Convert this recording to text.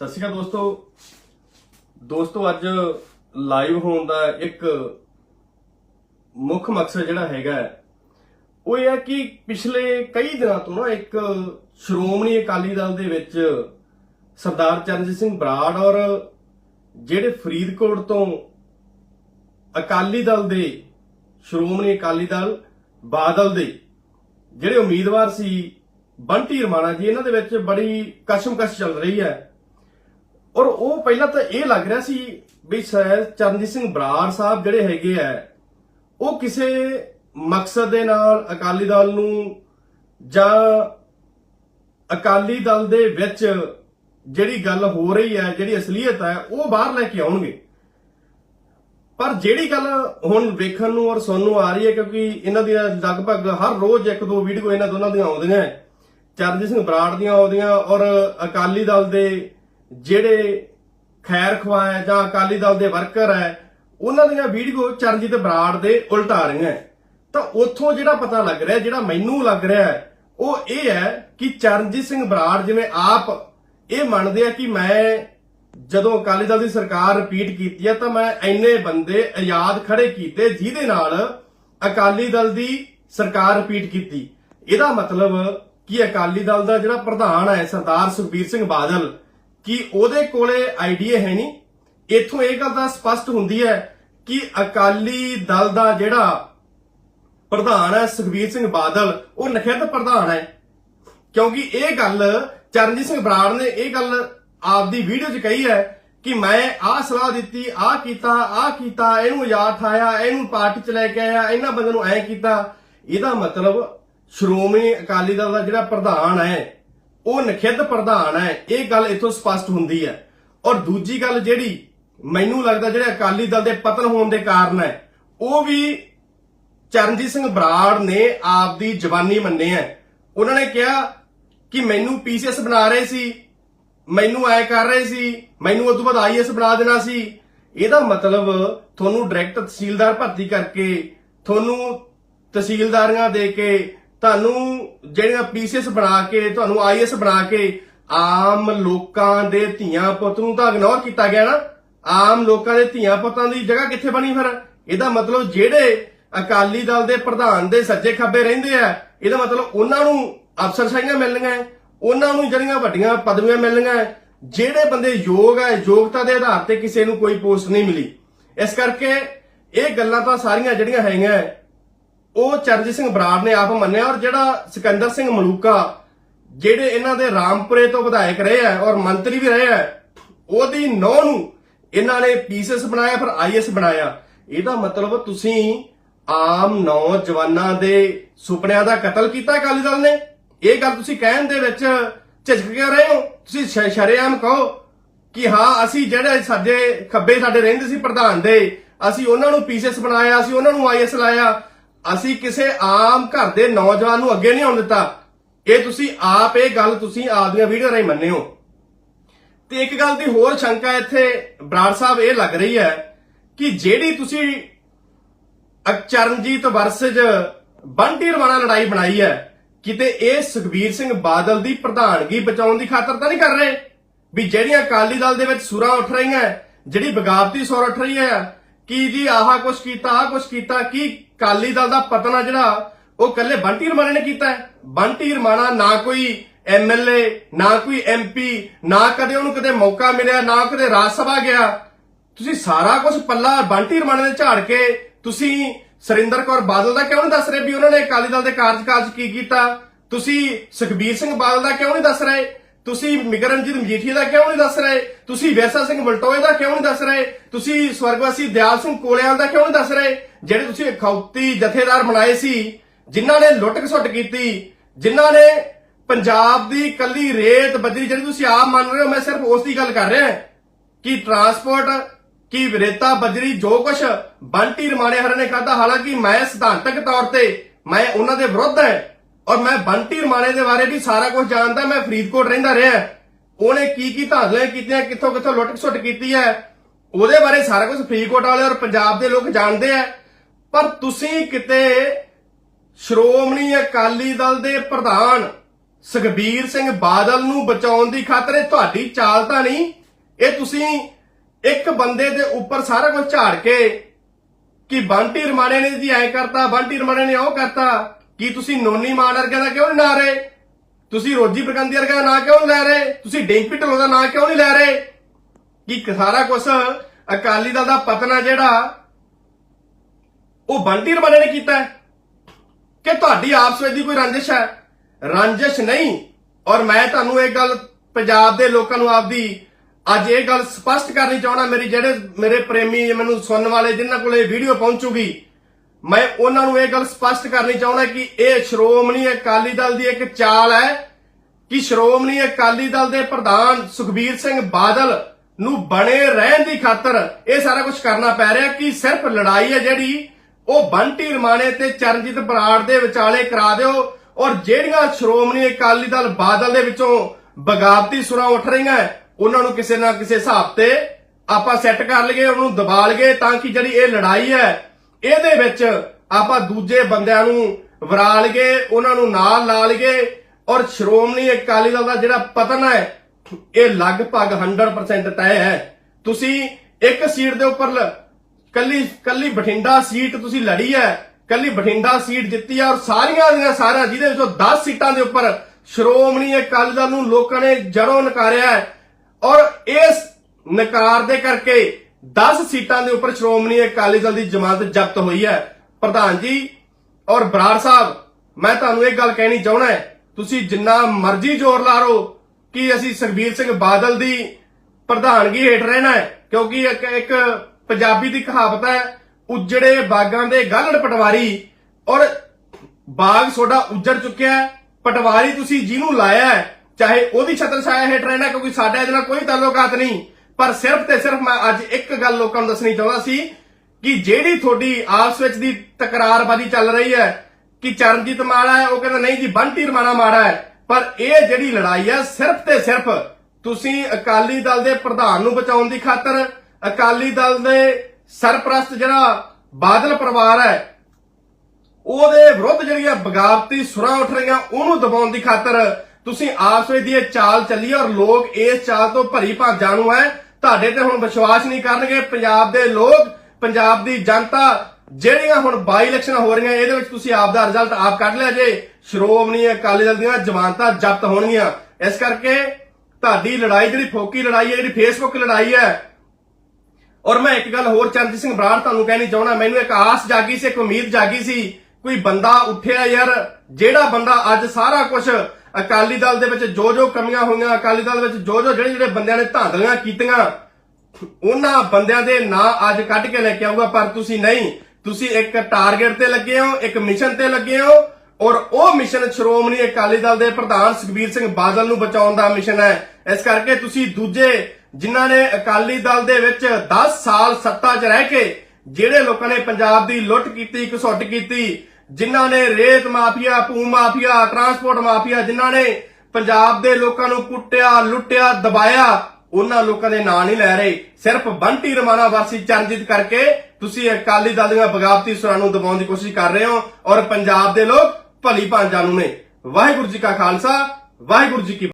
ਸਤਿ ਸ਼੍ਰੀ ਅਕਾਲ ਦੋਸਤੋ। ਦੋਸਤੋ, ਅੱਜ ਲਾਈਵ ਹੋਣ ਦਾ ਇੱਕ ਮੁੱਖ ਮਕਸਦ ਜਿਹੜਾ ਹੈਗਾ ਉਹ ਇਹ ਹੈ ਕਿ ਪਿਛਲੇ ਕਈ ਦਿਨਾਂ ਤੋਂ ਨਾ ਇੱਕ ਸ਼੍ਰੋਮਣੀ ਅਕਾਲੀ ਦਲ ਦੇ ਵਿੱਚ ਸਰਦਾਰ ਚਰਨਜੀਤ ਸਿੰਘ ਬਰਾੜ ਔਰ ਜਿਹੜੇ ਫਰੀਦਕੋਟ ਤੋਂ ਅਕਾਲੀ ਦਲ ਦੇ, ਸ਼੍ਰੋਮਣੀ ਅਕਾਲੀ ਦਲ ਬਾਦਲ ਦੇ ਜਿਹੜੇ ਉਮੀਦਵਾਰ ਸੀ, ਬੰਟੀ ਰਮਾਣਾ ਜੀ, ਇਹਨਾਂ ਦੇ ਵਿੱਚ ਬੜੀ ਕਸ਼ਮਕਸ਼ ਚੱਲ ਰਹੀ ਹੈ। ਔਰ ਉਹ ਪਹਿਲਾਂ ਤਾਂ ਇਹ ਲੱਗ ਰਿਹਾ ਸੀ ਵੀ ਸ਼ਾਇਦ ਚਰਨਜੀਤ ਸਿੰਘ ਬਰਾੜ ਸਾਹਿਬ ਜਿਹੜੇ ਹੈਗੇ ਆ, ਉਹ ਕਿਸੇ ਮਕਸਦ ਦੇ ਨਾਲ ਅਕਾਲੀ ਦਲ ਨੂੰ ਜਾਂ ਅਕਾਲੀ ਦਲ ਦੇ ਵਿੱਚ ਜਿਹੜੀ ਗੱਲ ਹੋ ਰਹੀ ਹੈ, ਜਿਹੜੀ ਅਸਲੀਅਤ ਹੈ, ਉਹ ਬਾਹਰ ਲੈ ਕੇ ਆਉਣਗੇ ਪਰ ਜਿਹੜੀ ਗੱਲ ਹੁਣ ਵੇਖਣ ਨੂੰ ਔਰ ਸੁਣਨ ਨੂੰ ਆ ਰਹੀ ਹੈ, ਕਿਉਂਕਿ ਇਹਨਾਂ ਦੀਆਂ ਲਗਭਗ ਹਰ ਰੋਜ਼ ਇੱਕ ਦੋ ਵੀਡੀਓ ਇਹਨਾਂ ਦੋਨਾਂ ਦੀਆਂ ਆਉਂਦੀਆਂ ਹੈ। ਚਰਨਜੀਤ ਸਿੰਘ ਬਰਾੜ ਦੀਆਂ ਆਉਂਦੀਆਂ ਔਰ ਅਕਾਲੀ ਦਲ ਦੇ ਜਿਹੜੇ ਖੈਰ ਖਵਾ ਹੈ ਜਾਂ ਅਕਾਲੀ ਦਲ ਦੇ ਵਰਕਰ ਹੈ ਉਹਨਾਂ ਦੀਆਂ ਵੀਡੀਓ ਚਰਨਜੀਤ ਬਰਾੜ ਦੇ ਉਲਟ ਆ। ਰਹੀਆਂ ਤਾਂ ਉੱਥੋਂ ਜਿਹੜਾ ਪਤਾ ਲੱਗ ਰਿਹਾ, ਜਿਹੜਾ ਮੈਨੂੰ ਲੱਗ ਰਿਹਾ ਹੈ, ਉਹ ਇਹ ਹੈ ਕਿ ਚਰਨਜੀਤ ਸਿੰਘ ਬਰਾੜ ਜਿਵੇਂ ਆਪ ਇਹ ਮੰਨਦੇ ਆ ਕਿ ਮੈਂ ਜਦੋਂ ਅਕਾਲੀ ਦਲ ਦੀ ਸਰਕਾਰ ਰਿਪੀਟ ਕੀਤੀ ਹੈ ਤਾਂ ਮੈਂ ਇੰਨੇ ਬੰਦੇ ਆਜ਼ਾਦ ਖੜੇ ਕੀਤੇ ਜਿਹਦੇ ਨਾਲ ਅਕਾਲੀ ਦਲ ਦੀ ਸਰਕਾਰ ਰਿਪੀਟ ਕੀਤੀ। ਇਹਦਾ ਮਤਲਬ ਕਿ ਅਕਾਲੀ ਦਲ ਦਾ ਜਿਹੜਾ ਪ੍ਰਧਾਨ ਹੈ ਸਰਦਾਰ ਸੁਖਬੀਰ ਸਿੰਘ ਬਾਦਲ ਕਿ ਉਹਦੇ ਕੋਲੇ ਆਈਡੀਆ ਹੈ ਨਹੀਂ। ਇੱਥੋਂ ਇਹ ਗੱਲ ਤਾਂ ਸਪਸ਼ਟ ਹੁੰਦੀ ਹੈ ਕਿ ਅਕਾਲੀ ਦਲ ਦਾ ਜਿਹੜਾ ਪ੍ਰਧਾਨ ਹੈ ਸੁਖਬੀਰ ਸਿੰਘ ਬਾਦਲ, ਉਹ ਨਖਿੱਧ ਪ੍ਰਧਾਨ ਹੈ। ਕਿਉਂਕਿ ਇਹ ਗੱਲ ਚਰਨਜੀਤ ਸਿੰਘ ਬਰਾੜ ਨੇ ਇਹ ਗੱਲ ਆਪਦੀ ਵੀਡੀਓ 'ਚ ਕਹੀ ਹੈ ਕਿ ਮੈਂ ਆਹ ਸਲਾਹ ਦਿੱਤੀ, ਆਹ ਕੀਤਾ ਆਹ ਕੀਤਾ, ਇਹਨੂੰ ਯਾਦ ਠਾਇਆ, ਇਹਨੂੰ ਪਾਰਟੀ 'ਚ ਲੈ ਕੇ ਆਇਆ, ਇਹਨਾਂ ਬੰਦੇ ਨੂੰ ਐ ਕੀਤਾ। ਇਹਦਾ ਮਤਲਬ ਸ਼੍ਰੋਮਣੀ ਅਕਾਲੀ ਦਲ ਦਾ ਜਿਹੜਾ ਪ੍ਰਧਾਨ ਹੈ ਉਹ ਨਖਿੱਧ ਪ੍ਰਧਾਨ ਹੈ, ਇਹ ਗੱਲ ਇੱਥੋਂ ਸਪਸ਼ਟ ਹੁੰਦੀ ਹੈ। ਔਰ ਦੂਜੀ ਗੱਲ ਜਿਹੜੀ ਮੈਨੂੰ ਲੱਗਦਾ ਜਿਹੜੇ ਅਕਾਲੀ ਦਲ ਦੇ ਪਤਨ ਹੋਣ ਦੇ ਕਾਰਨ ਹੈ, ਉਹ ਵੀ ਚਰਨਜੀਤ ਸਿੰਘ ਬਰਾੜ ਨੇ ਆਪਦੀ ਜ਼ਬਾਨੀ ਮੰਨੇ ਹੈ। ਉਹਨਾਂ ਨੇ ਕਿਹਾ ਕਿ ਮੈਨੂੰ ਪੀਸੀਐਸ ਬਣਾ ਰਹੇ ਸੀ, ਮੈਨੂੰ ਐ ਕਰ ਰਹੇ ਸੀ, ਮੈਨੂੰ ਉਸ ਤੋਂ ਬਾਅਦ ਆਈਐਸ ਬਣਾ ਦੇਣਾ ਸੀ। ਇਹਦਾ ਮਤਲਬ ਤੁਹਾਨੂੰ ਡਾਇਰੈਕਟ ਤਹਿਸੀਲਦਾਰ ਭਰਤੀ ਕਰਕੇ, ਤੁਹਾਨੂੰ ਤਹਿਸੀਲਦਾਰੀਆਂ ਦੇ ਕੇ, ਤੁਹਾਨੂੰ ਜਿਹੜੀਆਂ ਪੀਸੀਐਸ ਬਣਾ ਕੇ, ਤੁਹਾਨੂੰ ਆਈਐਸ ਬਣਾ ਕੇ ਆਮ ਲੋਕਾਂ ਦੇ ਧੀਆਂ ਪੁੱਤ ਨੂੰ ਤਾਂ ਇਗਨੋਰ ਕੀਤਾ ਗਿਆ ਨਾ। ਆਮ ਲੋਕਾਂ ਦੇ ਧੀਆਂ ਪੁੱਤਾਂ ਦੀ ਜਗ੍ਹਾ ਕਿੱਥੇ ਬਣੀ ਫਿਰ? ਇਹਦਾ ਮਤਲਬ ਜਿਹੜੇ ਅਕਾਲੀ ਦਲ ਦੇ ਪ੍ਰਧਾਨ ਦੇ ਸੱਜੇ ਖੱਬੇ ਰਹਿੰਦੇ ਆ, ਇਹਦਾ ਮਤਲਬ ਉਹਨਾਂ ਨੂੰ ਅਫਸਰਸ਼ਾਹੀਆਂ ਮਿਲਣਗੀਆਂ ਉਹਨਾਂ ਨੂੰ ਜਿਹੜੀਆਂ ਵੱਡੀਆਂ ਪਦਵੀਆਂ ਮਿਲਣਗੀਆਂ ਜਿਹੜੇ ਬੰਦੇ ਯੋਗ ਹੈ ਯੋਗਤਾ ਦੇ ਆਧਾਰ ਤੇ ਕਿਸੇ ਨੂੰ ਕੋਈ ਪੋਸਟ ਨਹੀਂ ਮਿਲੀ। ਇਸ ਕਰਕੇ ਇਹ ਗੱਲਾਂ ਤਾਂ ਸਾਰੀਆਂ ਜਿਹੜੀਆਂ ਹੈਗੀਆਂ ਉਹ ਚਰਨਜੀਤ ਸਿੰਘ ਬਰਾੜ ਨੇ ਆਪ ਮੰਨਿਆ ਔਰ ਜਿਹੜਾ ਸਿਕੰਦਰ ਸਿੰਘ ਮਲੂਕਾ, ਜਿਹੜੇ ਇਹਨਾਂ ਦੇ ਰਾਮਪੁਰੇ ਤੋਂ ਵਿਧਾਇਕ ਰਹੇ ਆ ਔਰ ਮੰਤਰੀ ਵੀ ਰਹੇ ਆ, ਉਹਦੀ ਨੌ ਨੂੰ ਇਹਨਾਂ ਨੇ ਪੀਸੀਐਸ ਬਣਾਇਆ, ਫਿਰ ਆਈਐਸ ਬਣਾਇਆ। ਇਹਦਾ ਮਤਲਬ ਤੁਸੀਂ ਆਮ ਨੌਜਵਾਨਾਂ ਦੇ ਸੁਪਨਿਆਂ ਦਾ ਕਤਲ ਕੀਤਾ ਅਕਾਲੀ ਦਲ ਨੇ। ਇਹ ਗੱਲ ਤੁਸੀਂ ਕਹਿਣ ਦੇ ਵਿੱਚ ਝਿਜਕ ਕਿਉਂ ਰਹੇ ਹੋ? ਤੁਸੀਂ ਸ਼ਰੇਆਮ ਕਹੋ ਕਿ ਹਾਂ, ਅਸੀਂ ਜਿਹੜੇ ਸਾਡੇ ਖੱਬੇ ਸਾਡੇ ਰਹਿੰਦੇ ਸੀ ਪ੍ਰਧਾਨ ਦੇ, ਅਸੀਂ ਉਹਨਾਂ ਨੂੰ ਪੀਸੀਐਸ ਬਣਾਇਆ, ਅਸੀਂ ਉਹਨਾਂ ਨੂੰ ਆਈਐਸ ਲਾਇਆ। ਅਸੀਂ ਕਿਸੇ ਆਮ ਘਰ ਦੇ ਨੌਜਵਾਨ ਨੂੰ ਅੱਗੇ ਨਹੀਂ ਆਉਣ ਦਿੱਤਾ। ਇਹ ਤੁਸੀਂ ਆਪ, ਇਹ ਗੱਲ ਤੁਸੀਂ ਆਪਦੀਆਂ ਵੀਡੀਓ ਰਾਹੀਂ ਮੰਨੇ ਹੋ ਤੇ ਇੱਕ ਗੱਲ ਦੀ ਹੋਰ ਸ਼ੰਕਾ ਇੱਥੇ ਬਰਾੜ ਸਾਹਿਬ ਇਹ ਲੱਗ ਰਹੀ ਹੈ ਕਿ ਜਿਹੜੀ ਤੁਸੀਂ ਅ- ਚਰਨਜੀਤ ਵਰਸਜ ਬੰਟੀ ਰਵਾਣਾ ਲੜਾਈ ਬਣਾਈ ਹੈ, ਕਿਤੇ ਇਹ ਸੁਖਬੀਰ ਸਿੰਘ ਬਾਦਲ ਦੀ ਪ੍ਰਧਾਨਗੀ ਬਚਾਉਣ ਦੀ ਖਾਤਰ ਤਾਂ ਨਹੀਂ ਕਰ ਰਹੇ? ਵੀ ਜਿਹੜੀਆਂ ਅਕਾਲੀ ਦਲ ਦੇ ਵਿੱਚ ਸੁਰਾਂ ਉੱਠ ਰਹੀਆਂ, ਜਿਹੜੀ ਬਗਾਵਤੀ ਸੁਰ ਉੱਠ ਰਹੀ ਹੈ, ਕਿ ਜੀ ਆਹ ਕੁਛ ਕੀਤਾ, ਆਹ ਕੁਛ ਕੀਤਾ, ਕੀ ਅਕਾਲੀ ਦਲ ਦਾ ਪਤਨ ਆ ਜਿਹੜਾ, ਉਹ ਕੱਲੇ ਬੰਟੀ ਰਮਾਣਾ ਨੇ ਕੀਤਾ ਹੈ। ਬੰਟੀ ਰਮਾਣਾ ਨਾ ਕੋਈ ਐਮਐਲਏ ਨਾ ਕੋਈ ਐਮਪੀ ਨਾ ਕਦੇ ਉਹਨੂੰ ਕਦੇ ਮੌਕਾ ਮਿਲਿਆ, ਨਾ ਕਦੇ ਰਾਜ ਸਭਾ ਗਿਆ। ਤੁਸੀਂ ਸਾਰਾ ਕੁਝ ਪੱਲਾ ਬੰਟੀ ਰਮਾਣੇ ਦੇ ਝਾੜ ਕੇ, ਤੁਸੀਂ ਸਰਿੰਦਰ ਕੌਰ ਬਾਦਲ ਦਾ ਕਿਉਂ ਨਹੀਂ ਦੱਸ ਰਹੇ ਵੀ ਉਹਨਾਂ ਨੇ ਅਕਾਲੀ ਦਲ ਦੇ ਕਾਰਜਕਾਲ 'ਚ ਕੀ ਕੀਤਾ? ਤੁਸੀਂ ਸੁਖਬੀਰ ਸਿੰਘ ਬਾਦਲ ਦਾ ਕਿਉਂ ਨਹੀਂ ਦੱਸ ਰਹੇ? ਤੁਸੀਂ ਮਿਗਰਨਜੀਤ ਮਜੀਠੀਆ ਦਾ ਕਿਉਂ ਨਹੀਂ ਦੱਸ ਰਹੇ? ਤੁਸੀਂ ਵੈਸਾ ਸਿੰਘ ਬਲਟੋਏ ਦਾ ਕਿਉਂ ਨਹੀਂ ਦੱਸ ਰਹੇ? ਤੁਸੀਂ ਸਵਰਗਵਾਸੀ ਦਿਆਲ ਸਿੰਘ ਕੋਲਿਆਂ ਦਾ ਕਿਉਂ ਨਹੀਂ ਦੱਸ ਰਹੇ? ਜਿਹੜੇ ਤੁਸੀਂ ਅਖੌਤੀ ਜਥੇਦਾਰ ਬਣਾਏ ਸੀ, ਜਿਨ੍ਹਾਂ ਨੇ ਲੁੱਟ ਖਸੁੱਟ ਕੀਤੀ, ਜਿਨ੍ਹਾਂ ਨੇ ਪੰਜਾਬ ਦੀ ਕੱਲੀ ਰੇਤ ਬਜਰੀ ਜਿਹੜੀ ਤੁਸੀਂ ਆਪ ਮੰਨ ਰਹੇ ਹੋ, ਮੈਂ ਸਿਰਫ ਉਸ ਦੀ ਗੱਲ ਕਰ ਰਿਹਾ ਕਿ ਟਰਾਂਸਪੋਰਟ, ਕਿ ਰੇਤਾ ਬਜਰੀ, ਜੋ ਕੁਛ ਬੰਟੀ ਰਮਾਣੇ ਹਰ ਨੇ ਕਹਤਾ ਹਾਲਾਂਕਿ ਮੈਂ ਸਿਧਾਂਤਕ ਤੌਰ ਤੇ, ਮੈਂ ਉਹਨਾਂ ਦੇ ਵਿਰੁੱਧ ਹੈ। ਔਰ ਮੈਂ ਬੰਟੀ ਰਮਾਣੇ ਦੇ ਬਾਰੇ ਵੀ ਸਾਰਾ ਕੁਝ ਜਾਣਦਾ, ਮੈਂ ਫਰੀਦਕੋਟ ਰਹਿੰਦਾ ਰਿਹਾ। ਉਹਨੇ ਕੀ ਕੀ ਧਾਂਦਲੀਆਂ ਕੀਤੀਆਂ, ਕਿੱਥੋਂ ਕਿੱਥੋਂ ਲੁੱਟ ਸੁੱਟ ਕੀਤੀ ਹੈ। ਉਹਦੇ ਬਾਰੇ ਸਾਰਾ ਕੁਝ ਫਰੀਦਕੋਟ ਵਾਲੇ ਔਰ ਪੰਜਾਬ ਦੇ ਲੋਕ ਜਾਣਦੇ ਆ। ਪਰ ਤੁਸੀਂ ਕਿਤੇ ਸ਼੍ਰੋਮਣੀ ਅਕਾਲੀ ਦਲ ਦੇ ਪ੍ਰਧਾਨ ਸੁਖਬੀਰ ਸਿੰਘ ਬਾਦਲ ਨੂੰ ਬਚਾਉਣ ਦੀ ਖਾਤਰ ਇਹ ਤੁਹਾਡੀ ਚਾਲ ਤਾਂ ਨਹੀਂ, ਇਹ ਤੁਸੀਂ ਇੱਕ ਬੰਦੇ ਦੇ ਉੱਪਰ ਸਾਰਾ ਕੁਝ ਝਾੜ ਕੇ ਕਿ ਬੰਟੀ ਰਮਾਣੇ ਨੇ ਜੀ ਐ ਕਰਤਾ, ਬੰਟੀ ਰਮਾਣੇ ਨੇ ਉਹ ਕਰਤਾ। ਕੀ ਤੁਸੀਂ ਨੋਨੀ ਮਾਨ ਵਰਗਾ ਦਾ ਕਿਉਂ ਨਹੀਂ ਲਾ ਰਹੇ? ਤੁਸੀਂ ਰੋਜੀ ਪ੍ਰਕੰਦੀ ਵਰਗਾ ਦਾ ਨਾਂ ਕਿਉਂ ਨਹੀਂ ਲੈ ਰਹੇ? ਤੁਸੀਂ ਡਿੰਪੀ ਢਿੱਲੋਂ ਦਾ ਨਾਂ ਕਿਉਂ ਨਹੀਂ ਲੈ ਰਹੇ? ਕਿ ਸਾਰਾ ਕੁਝ ਅਕਾਲੀ ਦਲ ਦਾ ਪਤਨ ਆ ਜਿਹੜਾ ਉਹ ਬੰਟੀ ਰਮਾਣੇ ਨੇ ਕੀਤਾ ਕਿ ਤੁਹਾਡੀ ਆਪਸ ਵਿੱਚ ਦੀ ਕੋਈ ਰੰਜਿਸ਼ ਹੈ? ਰੰਜਿਸ਼ ਨਹੀਂ। ਔਰ ਮੈਂ ਤੁਹਾਨੂੰ ਇਹ ਗੱਲ ਪੰਜਾਬ ਦੇ ਲੋਕਾਂ ਨੂੰ ਆਪਦੀ ਅੱਜ ਇਹ ਗੱਲ ਸਪਸ਼ਟ ਕਰਨੀ ਚਾਹਣਾ ਮੇਰੀ ਜਿਹੜੇ ਮੇਰੇ ਪ੍ਰੇਮੀ ਮੈਨੂੰ ਸੁਣਨ ਵਾਲੇ, ਜਿਨ੍ਹਾਂ ਕੋਲ ਵੀਡੀਓ ਪਹੁੰਚੂਗੀ ਮੈਂ ਉਹਨਾਂ ਨੂੰ ਇਹ ਗੱਲ ਸਪਸ਼ਟ ਕਰਨੀ ਚਾਹੁੰਦਾ ਕਿ ਇਹ ਸ਼੍ਰੋਮਣੀ ਅਕਾਲੀ ਦਲ ਦੀ ਇੱਕ ਚਾਲ ਹੈ ਕਿ ਸ਼੍ਰੋਮਣੀ ਅਕਾਲੀ ਦਲ ਦੇ ਪ੍ਰਧਾਨ ਸੁਖਬੀਰ ਸਿੰਘ ਬਾਦਲ ਨੂੰ ਬਣੇ ਰਹਿਣ ਦੀ ਖਾਤਰ ਇਹ ਸਾਰਾ ਕੁਝ ਕਰਨਾ ਪੈ ਰਿਹਾ ਕਿ ਸਿਰਫ ਲੜਾਈ ਹੈ ਜਿਹੜੀ ਉਹ ਬੰਟੀ ਰਮਾਣੇ ਤੇ ਚਰਨਜੀਤ ਬਰਾੜ ਦੇ ਵਿਚਾਲੇ ਕਰਾ ਦਿਓ ਔਰ ਜਿਹੜੀਆਂ ਸ਼੍ਰੋਮਣੀ ਅਕਾਲੀ ਦਲ ਬਾਦਲ ਦੇ ਵਿੱਚੋਂ ਬਗਾਵਤੀ ਸੁਰਾਂ ਉੱਠ ਰਹੀਆਂ ਉਹਨਾਂ ਨੂੰ ਕਿਸੇ ਨਾ ਕਿਸੇ ਹਿਸਾਬ ਤੇ ਆਪਾਂ ਸੈੱਟ ਕਰ ਲਈਏ, ਉਹਨੂੰ ਦਬਾ ਲਈਏ ਤਾਂ ਕਿ ਜਿਹੜੀ ਇਹ ਲੜਾਈ ਹੈ ਇਹਦੇ ਵਿੱਚ ਆਪਾਂ ਦੂਜੇ ਬੰਦਿਆਂ ਨੂੰ ਵਰਾ ਲਈਏ ਉਹਨਾਂ ਨੂੰ ਨਾਲ ਲਾ ਲਈਏ ਔਰ ਸ਼੍ਰੋਮਣੀ ਅਕਾਲੀ ਦਲ ਦਾ ਜਿਹੜਾ ਪਤਨ ਹੈ, ਇਹ ਲਗਭਗ 100% ਤੈਅ ਹੈ। ਤੁਸੀਂ ਇੱਕ ਸੀਟ ਦੇ ਉੱਪਰ ਲ- ਕੱਲੀ ਕੱਲੀ ਬਠਿੰਡਾ ਸੀਟ ਤੁਸੀਂ ਲੜੀ ਹੈ, ਕੱਲੀ ਬਠਿੰਡਾ ਸੀਟ ਜਿੱਤੀ ਹੈ ਔਰ ਸਾਰੀਆਂ ਦੀਆਂ ਸਾਰੀਆਂ ਜਿਹਦੇ ਵਿੱਚੋਂ 10 ਸੀਟਾਂ ਦੇ ਉੱਪਰ ਸ਼੍ਰੋਮਣੀ ਅਕਾਲੀ ਦਲ ਨੂੰ ਲੋਕਾਂ ਨੇ ਜੜੋਂ ਨਕਾਰਿਆ ਹੈ। ਔਰ ਇਸ ਨਕਾਰ ਦੇ ਕਰਕੇ 10 ਸੀਟਾਂ ਦੇ ਉੱਪਰ ਸ਼੍ਰੋਮਣੀ ਅਕਾਲੀ ਦਲ ਦੀ ਜਮਾਤ ਜ਼ਬਤ ਹੋਈ ਹੈ। ਪ੍ਰਧਾਨ ਜੀ ਔਰ ਬਰਾੜ ਸਾਹਿਬ, ਮੈਂ ਤੁਹਾਨੂੰ ਇਹ ਗੱਲ ਕਹਿਣੀ ਚਾਹਣਾ ਹੈ, ਤੁਸੀਂ ਜਿੰਨਾ ਮਰਜ਼ੀ ਜ਼ੋਰ ਲਾ ਰੋ ਕਿ ਅਸੀਂ ਸੁਖਬੀਰ ਸਿੰਘ ਬਾਦਲ ਦੀ ਪ੍ਰਧਾਨਗੀ ਹੇਠ ਰਹਿਣਾ ਹੈ, ਕਿਉਂਕਿ ਇੱਕ ਇੱਕ ਪੰਜਾਬੀ ਦੀ ਕਹਾਵਤ ਹੈ, ਉਜੜੇ ਬਾਗਾਂ ਦੇ ਗਾਲੜ ਪਟਵਾਰੀ। ਔਰ ਬਾਗ ਤੁਹਾਡਾ ਉੱਜੜ ਚੁੱਕਿਆ ਹੈ, ਪਟਵਾਰੀ ਤੁਸੀਂ ਜਿਹਨੂੰ ਲਾਇਆ ਹੈ, ਚਾਹੇ ਉਹਦੀ ਛਤਰ ਛਾਇਆ ਹੇਠ ਰਹਿਣਾ ਕਿਉਂਕਿ ਸਾਡਾ ਇਹਦੇ ਨਾਲ ਕੋਈ ਤਾਲੁਕਾਤ ਨਹੀਂ। ਪਰ ਸਿਰਫ ਤੇ ਸਿਰਫ ਮੈਂ ਅੱਜ ਇੱਕ ਗੱਲ ਲੋਕਾਂ ਨੂੰ ਦੱਸਣੀ ਚਾਹੁੰਦਾ ਸੀ ਕਿ ਜਿਹੜੀ ਤੁਹਾਡੀ ਆਪਸ ਵਿੱਚ ਦੀ ਤਕਰਾਰਬਾਜ਼ੀ ਚੱਲ ਰਹੀ ਹੈ ਕਿ ਚਰਨਜੀਤ ਮਾੜਾ ਹੈ ਉਹ ਕਹਿੰਦਾ ਨਹੀਂ ਜੀ ਬੰਟੀ ਰਮਾਣਾ ਮਾੜਾ ਹੈ। ਪਰ ਇਹ ਜਿਹੜੀ ਲੜਾਈ ਹੈ, ਸਿਰਫ ਤੇ ਸਿਰਫ ਤੁਸੀਂ ਅਕਾਲੀ ਦਲ ਦੇ ਪ੍ਰਧਾਨ ਨੂੰ ਬਚਾਉਣ ਦੀ ਖਾਤਰ, ਅਕਾਲੀ ਦਲ ਦੇ ਸਰਪ੍ਰਸਤ ਜਿਹੜਾ ਬਾਦਲ ਪਰਿਵਾਰ ਹੈ, ਉਹਦੇ ਵਿਰੁੱਧ ਜਿਹੜੀਆਂ ਬਗਾਵਤੀ ਸੁਰਾਂ ਉੱਠ ਰਹੀਆਂ, ਉਹਨੂੰ ਦਬਾਉਣ ਦੀ ਖਾਤਰ ਤੁਸੀਂ ਆਪਸ ਵਿੱਚ ਦੀ ਇਹ ਚਾਲ ਚੱਲੀ ਔਰ ਲੋਕ ਇਸ ਚਾਲ ਤੋਂ ਭਰੀ ਭਾਜਾਂ ਨੂੰ ਹੈ। ਤੁਹਾਡੇ ਤੇ ਹੁਣ ਵਿਸ਼ਵਾਸ ਨਹੀਂ ਕਰਨਗੇ। ਪੰਜਾਬ ਦੇ ਲੋਕ, ਪੰਜਾਬ ਦੀ ਜਨਤਾ, ਜਿਹੜੀਆਂ ਹੁਣ ਬਾਈ ਇਲੈਕਸ਼ਨ ਹੋ ਰਹੀਆਂ, ਇਹਦੇ ਵਿੱਚ ਤੁਸੀਂ ਆਪ ਦਾ ਰਿਜ਼ਲਟ ਆਪ ਕੱਢ ਲਿਆ ਜੇ। ਸ਼੍ਰੋਮਣੀ ਅਕਾਲੀ ਦਲ ਦੀਆਂ ਜ਼ਮਾਨਤਾਂ ਜ਼ਬਤ ਹੋਣਗੀਆਂ। ਇਸ ਕਰਕੇ ਤੁਹਾਡੀ ਲੜਾਈ ਜਿਹੜੀ ਫੋਕੀ ਲੜਾਈ ਹੈ, ਜਿਹੜੀ ਫੇਸਬੁੱਕ ਲੜਾਈ ਹੈ, ਔਰ ਮੈਂ ਇੱਕ ਗੱਲ ਹੋਰ ਚਰਨਜੀਤ ਸਿੰਘ ਬਰਾੜ ਤੁਹਾਨੂੰ ਕਹਿਣੀ ਚਾਹਣਾ ਮੈਨੂੰ ਇੱਕ ਆਸ ਜਾਗੀ ਸੀ, ਇੱਕ ਉਮੀਦ ਜਾਗੀ ਸੀ, ਕੋਈ ਬੰਦਾ ਉੱਠਿਆ ਯਾਰ, ਜਿਹੜਾ ਬੰਦਾ ਅੱਜ ਸਾਰਾ ਕੁਝ ਅਕਾਲੀ ਦਲ ਦੇ ਵਿੱਚ ਜੋ ਜੋ ਕਮੀਆਂ ਹੋਈਆਂ, ਅਕਾਲੀ ਦਲ ਵਿੱਚ ਜੋ ਜੋ ਜਿਹੜੇ ਜਿਹੜੇ ਬੰਦਿਆਂ ਨੇ ਧਾਂਦਲੀਆਂ ਕੀਤੀਆਂ, ਉਹਨਾਂ ਬੰਦਿਆਂ ਦੇ ਨਾਂ ਅੱਜ ਕੱਢ ਕੇ ਲੈ ਕੇ ਆਊਗਾ, ਪਰ ਤੁਸੀਂ ਨਹੀਂ। ਤੁਸੀਂ ਇੱਕ ਟਾਰਗੇਟ ਤੇ ਲੱਗੇ ਹੋ, ਇੱਕ ਮਿਸ਼ਨ ਤੇ ਲੱਗੇ ਹੋ, ਔਰ ਉਹ ਮਿਸ਼ਨ ਸ਼੍ਰੋਮਣੀ ਅਕਾਲੀ ਦਲ ਦੇ ਪ੍ਰਧਾਨ ਸੁਖਬੀਰ ਸਿੰਘ ਬਾਦਲ ਨੂੰ ਬਚਾਉਣ ਦਾ ਮਿਸ਼ਨ ਹੈ। ਇਸ ਕਰਕੇ ਤੁਸੀਂ ਦੂਜੇ ਜਿਨ੍ਹਾਂ ਨੇ ਅਕਾਲੀ ਦਲ ਦੇ ਵਿੱਚ 10 ਸਾਲ ਸੱਤਾ 'ਚ ਰਹਿ ਕੇ, ਜਿਹੜੇ ਲੋਕਾਂ ਨੇ ਪੰਜਾਬ ਦੀ ਲੁੱਟ ਕੀਤੀ ਘਸੁੱਟ ਕੀਤੀ ਜਿਨ੍ਹਾਂ ਨੇ ਰੇਤ ਮਾਫੀਆ ਭੂ ਮਾਫੀਆ ਟਰਾਂਸਪੋਰਟ ਮਾਫੀਆ, ਜਿਨ੍ਹਾਂ ਨੇ ਪੰਜਾਬ ਦੇ ਲੋਕਾਂ ਨੂੰ ਕੁੱਟਿਆ, ਲੁੱਟਿਆ, ਦਬਾਇਆ, ਉਹਨਾਂ ਲੋਕਾਂ ਦੇ ਨਾਂ ਨਹੀਂ ਲੈ ਰਹੇ। ਸਿਰਫ ਬੰਟੀ ਰਮਾਣਾ ਵਾਰਸੀ ਚਰਨਜੀਤ ਕਰਕੇ ਤੁਸੀਂ ਅਕਾਲੀ ਦਲ ਦੀਆਂ ਬਗਾਵਤੀ ਸੁਰਾਂ ਨੂੰ ਦਬਾਉਣ ਦੀ ਕੋਸ਼ਿਸ਼ ਕਰ ਰਹੇ ਹੋ ਔਰ ਪੰਜਾਬ ਦੇ ਲੋਕ ਭਲੀ ਭਾਂਜਾਂ ਨੂੰ ਨੇ। ਵਾਹਿਗੁਰੂ ਜੀ ਕਾ ਖਾਲਸਾ, ਵਾਹਿਗੁਰੂ ਜੀ ਕੀ